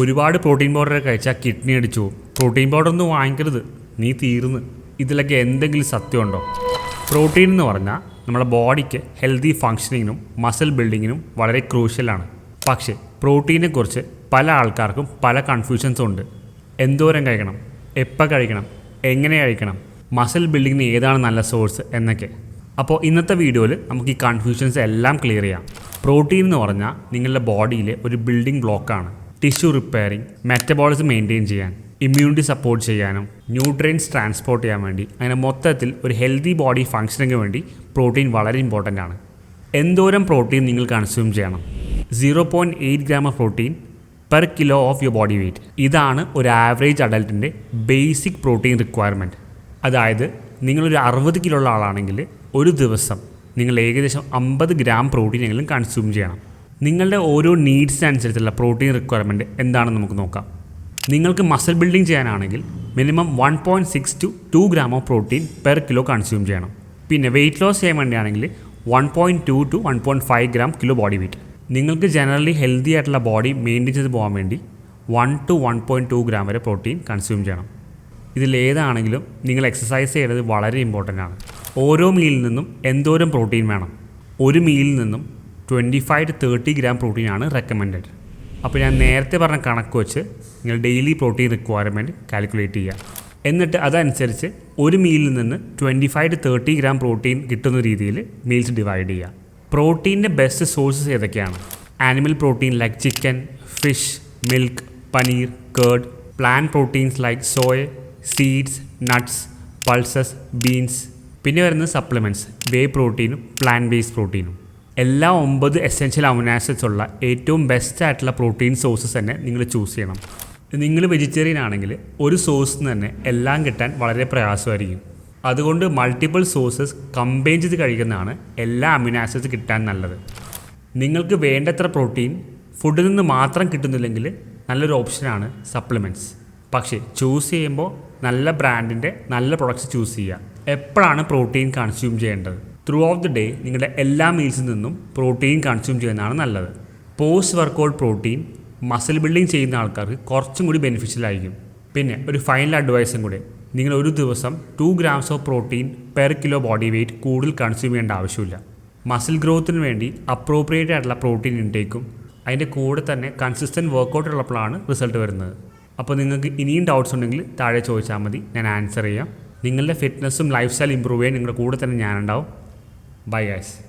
ഒരുപാട് protein powder കഴിച്ചാൽ kidney അടിച്ചു. പ്രോട്ടീൻ പൗഡർ ഒന്നും വാങ്ങിക്കരുത്. നീ തീർന്ന്. ഇതിലൊക്കെ എന്തെങ്കിലും സത്യമുണ്ടോ? പ്രോട്ടീൻ എന്ന് പറഞ്ഞാൽ നമ്മുടെ ബോഡിക്ക് ഹെൽത്തി ഫങ്ഷനിങ്ങിനും മസിൽ ബിൽഡിങ്ങിനും വളരെ ക്രൂഷ്യലാണ് പക്ഷേ പ്രോട്ടീനെക്കുറിച്ച് പല ആൾക്കാർക്കും പല കൺഫ്യൂഷൻസും ഉണ്ട്. എന്തോരം കഴിക്കണം? എപ്പോൾ കഴിക്കണം? എങ്ങനെ കഴിക്കണം? മസിൽ ബിൽഡിങ്ങിന് ഏതാണ് നല്ല സോഴ്സ് എന്നൊക്കെ. അപ്പോൾ ഇന്നത്തെ വീഡിയോയിൽ നമുക്ക് ഈ കൺഫ്യൂഷൻസ് എല്ലാം ക്ലിയർ ചെയ്യാം. പ്രോട്ടീൻ എന്ന് പറഞ്ഞാൽ നിങ്ങളുടെ ബോഡിയിലെ ഒരു ബിൽഡിംഗ് ബ്ലോക്കാണ് ടിഷ്യൂ റിപ്പയറിംഗ് മെറ്റബോളിസം മെയിന്റെയിൻ ചെയ്യാൻ ഇമ്മ്യൂണിറ്റി സപ്പോർട്ട് ചെയ്യാനും ന്യൂട്രിയൻസ് ട്രാൻസ്പോർട്ട് ചെയ്യാൻ വേണ്ടി അങ്ങനെ മൊത്തത്തിൽ ഒരു ഹെൽത്തി ബോഡി ഫങ്ഷനിങ്ങിന് വേണ്ടി പ്രോട്ടീൻ വളരെ ഇമ്പോർട്ടന്റ് ആണ്. എന്തോരം പ്രോട്ടീൻ നിങ്ങൾ കൺസ്യൂം ചെയ്യണം? Zero point eight gram of protein per kilo of your body weight ഇതാണ് ഒരു ആവറേജ് അഡൽട്ടിന്റെ ബേസിക് പ്രോട്ടീൻ റിക്വയർമെന്റ് അതായത് നിങ്ങളൊരു അറുപത് കിലോ ഉള്ള ആളാണെങ്കിൽ ഒരു ദിവസം നിങ്ങൾ ഏകദേശം അമ്പത് ഗ്രാം പ്രോട്ടീൻ എങ്കിലും കൺസ്യൂം ചെയ്യണം. നിങ്ങളുടെ ഓരോ നീഡ്സിനനുസരിച്ചുള്ള പ്രോട്ടീൻ റിക്വയർമെന്റ് എന്താണെന്ന് നമുക്ക് നോക്കാം. നിങ്ങൾക്ക് മസിൽ ബിൽഡിംഗ് ചെയ്യാനാണെങ്കിൽ minimum one point six to two gram of protein per kilo consume ചെയ്യണം. പിന്നെ വെയിറ്റ് ലോസ് ചെയ്യാൻ വേണ്ടിയാണെങ്കിൽ one point two to one point five gram kilo body weight നിങ്ങൾക്ക് ജനറലി ഹെൽത്തി ആയിട്ടുള്ള ബോഡി മെയിന്റെയിൻ ചെയ്ത് പോകാൻ വേണ്ടി one to one point two gram വരെ protein consume ചെയ്യണം. ഇതിലേതാണെങ്കിലും നിങ്ങൾ എക്സസൈസ് ചെയ്യേണ്ടത് വളരെ ഇമ്പോർട്ടന്റ് ആണ്. ഓരോ മീലിൽ നിന്നും എന്തോരം പ്രോട്ടീൻ വേണം? ഒരു മീലിൽ നിന്നും twenty five to thirty gram പ്രോട്ടീനാണ് recommended അപ്പോൾ ഞാൻ നേരത്തെ പറഞ്ഞ കണക്ക് വെച്ച് നിങ്ങൾ ഡെയിലി പ്രോട്ടീൻ റിക്വയർമെന്റ് കാൽക്കുലേറ്റ് ചെയ്യുക. എന്നിട്ട് അതനുസരിച്ച് ഒരു മീലിൽ നിന്ന് twenty five to thirty gram protein കിട്ടുന്ന രീതിയിൽ മീൽസ് ഡിവൈഡ് ചെയ്യുക. പ്രോട്ടീന്റെ ബെസ്റ്റ് സോഴ്സസ് ഏതൊക്കെയാണ്? Animal protein like chicken fish milk paneer curd plant proteins like soya seeds nuts pulses beans പിന്നെ വരുന്നത് സപ്ലിമെന്റ്സ് വേ പ്രോട്ടീനും പ്ലാൻ ബേസ്ഡ് പ്രോട്ടീനും എല്ലാ ഒമ്പത് എസെൻഷ്യൽ അമിനാസിഡ്സ് ഉള്ള ഏറ്റവും ബെസ്റ്റ് ആയിട്ടുള്ള പ്രോട്ടീൻ സോഴ്സസ് തന്നെ നിങ്ങൾ ചൂസ് ചെയ്യണം. നിങ്ങൾ വെജിറ്റേറിയൻ ആണെങ്കിൽ ഒരു സോഴ്സിൽ നിന്ന് തന്നെ എല്ലാം കിട്ടാൻ വളരെ പ്രയാസമായിരിക്കും. അതുകൊണ്ട് മൾട്ടിപ്പിൾ സോഴ്സസ് കമ്പൈൻ ചെയ്ത് കഴിക്കുന്നതാണ് എല്ലാ അമിനാസിഡ്സ് കിട്ടാൻ നല്ലത്. നിങ്ങൾക്ക് വേണ്ടത്ര പ്രോട്ടീൻ ഫുഡിൽ നിന്ന് മാത്രം കിട്ടുന്നില്ലെങ്കിൽ നല്ലൊരു ഓപ്ഷനാണ് സപ്ലിമെന്റ്സ് പക്ഷേ ചൂസ് ചെയ്യുമ്പോൾ നല്ല ബ്രാൻഡിന്റെ നല്ല പ്രൊഡക്ട്സ് ചൂസ് ചെയ്യുക. എപ്പോഴാണ് പ്രോട്ടീൻ കൺസ്യൂം ചെയ്യേണ്ടത്? ത്രൂ ഔട്ട് ദി ഡേ നിങ്ങളുടെ എല്ലാ മീൽസിൽ നിന്നും പ്രോട്ടീൻ കൺസ്യൂം ചെയ്യുന്നതാണ് നല്ലത്. Post workout protein muscle building ചെയ്യുന്ന ആൾക്കാർക്ക് കുറച്ചും കൂടി ബെനിഫിഷ്യൽ ആയിരിക്കും. പിന്നെ ഒരു ഫൈനൽ അഡ്വൈസും കൂടെ. നിങ്ങൾ ഒരു ദിവസം two grams of protein per kilo body weight കൂടുതൽ കൺസ്യൂം ചെയ്യേണ്ട ആവശ്യമില്ല. മസിൽ ഗ്രോത്തിന് വേണ്ടി അപ്രോപ്രിയേറ്റ് ആയിട്ടുള്ള പ്രോട്ടീൻ ഇൻടേക്കും അതിന്റെ കൂടെ തന്നെ കൺസിസ്റ്റന്റ് വർക്കൗട്ട് ഉള്ളപ്പോഴാണ് റിസൾട്ട് വരുന്നത്. അപ്പോൾ നിങ്ങൾക്ക് ഇനിയും ഡൗട്ട്സ് ഉണ്ടെങ്കിൽ താഴെ ചോദിച്ചാൽ മതി. ഞാൻ ആൻസർ ചെയ്യാം. നിങ്ങളുടെ ഫിറ്റ്നസ്സും ലൈഫ് സ്റ്റൈൽ ഇമ്പ്രൂവ് ചെയ്യാൻ നിങ്ങളുടെ കൂടെ തന്നെ ഞാനുണ്ടാവും. Bye guys.